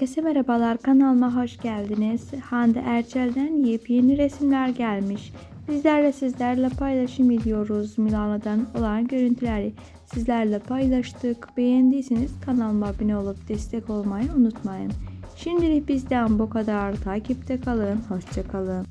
Herkese merhabalar kanalıma hoş geldiniz. Hande Erçel'den yepyeni resimler gelmiş. Bizlerle sizlerle paylaşım ediyoruz. Milano'dan olan görüntüleri sizlerle paylaştık. Beğendiyseniz kanalıma abone olup destek olmayı unutmayın. Şimdilik bizden bu kadar. Takipte kalın. Hoşçakalın.